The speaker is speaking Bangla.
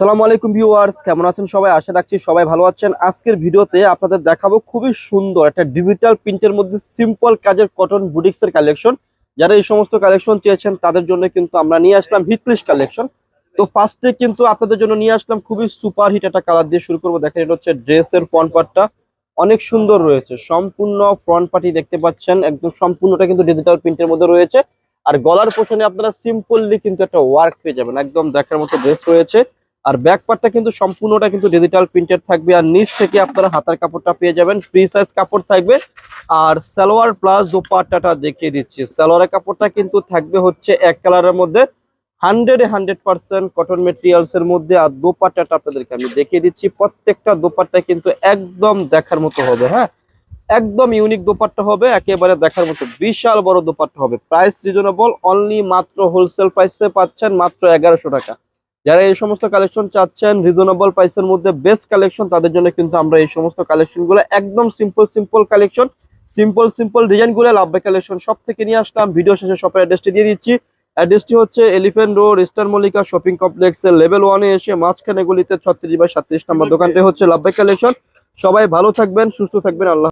আসসালামু আলাইকুম ভিউয়ার্স, কেমন আছেন সবাই? আশা রাখছি সবাই ভালো আছেন। আজকের ভিডিওতে আপনাদের দেখাবো খুবই সুন্দর একটা ডিজিটাল প্রিন্টের মধ্যে সিম্পল কাজের কটন বুটিক্স এর কালেকশন যারা এই সমস্ত কালেকশন চেয়েছেন, তাদের জন্য কিন্তু আমরা নিয়ে আসলাম হিটলিস্ট কালেকশন তো ফার্স্টে কিন্তু আপনাদের জন্য নিয়ে আসলাম খুবই সুপার হিট একটা কালার দিয়ে শুরু করব। দেখেন, এটা হচ্ছে ড্রেসের ফ্রন্ট পার্টটা অনেক সুন্দর রয়েছে। সম্পূর্ণ ফ্রন্ট পার্টি দেখতে পাচ্ছেন। একদম সম্পূর্ণটা কিন্তু ডিজিটাল প্রিন্টের মধ্যে রয়েছে। আর গলার পোষণে আপনারা সিম্পললি কিন্তু একটা ওয়ার্ক পেয়ে যাবেন। একদম দেখার মতো ড্রেস রয়েছে। আর ব্যাক পার্টটা কিন্তু সম্পূর্ণটা কিন্তু ডিজিটাল প্রিন্টেড থাকবে আর নিচ থেকে আপনারা হাতার কাপড়টা পেয়ে যাবেন। ফ্রি সাইজ কাপড় থাকবে। আর সালোয়ার প্লাস দোপাট্টাটা দেখিয়ে দিচ্ছি। সালোয়ারের কাপড়টা কিন্তু থাকবে হচ্ছে এক কালারের মধ্যে। Hundred hundred percent cotton materials এর মধ্যে আর দোপাট্টাটা আপনাদেরকে আমি দেখিয়ে দিচ্ছি। প্রত্যেকটা দোপাট্টা কিন্তু একদম দেখার মতো হবে হ্যাঁ? একদম ইউনিক দোপাট্টা হবে, একেবারে দেখার মতো বিশাল বড় দোপাট্টা হবে। প্রাইস রিজনেবল অনলি মাত্র হোলসেল প্রাইসে পাচ্ছেন মাত্র এগারোশো টাকা। যারা এই সমস্ত কালেকশন চাচ্ছেন রিজনেবল প্রাইসের মধ্যে বেস্ট কালেকশন তাদের জন্য কিন্তু আমরা এই সমস্ত কালেকশনগুলো একদম simple simple collection simple simple ডিজাইনগুলো লাভবে কালেকশন সব থেকে নিয়ে আসলাম। ভিডিও শেষে শপের অ্যাড্রেসটি দিয়ে দিচ্ছি। অ্যাড্রেসটি হচ্ছে elephant road eastern Mallika shopping কমপ্লেক্সের লেভেল ওয়ানে এসে মাঝখানে গলিতে ছত্রিশ বাই সাতত্রিশ নম্বর দোকানটি হচ্ছে লাভবে কালেকশন সবাই ভালো থাকবেন সুস্থ থাকবেন আল্লাহ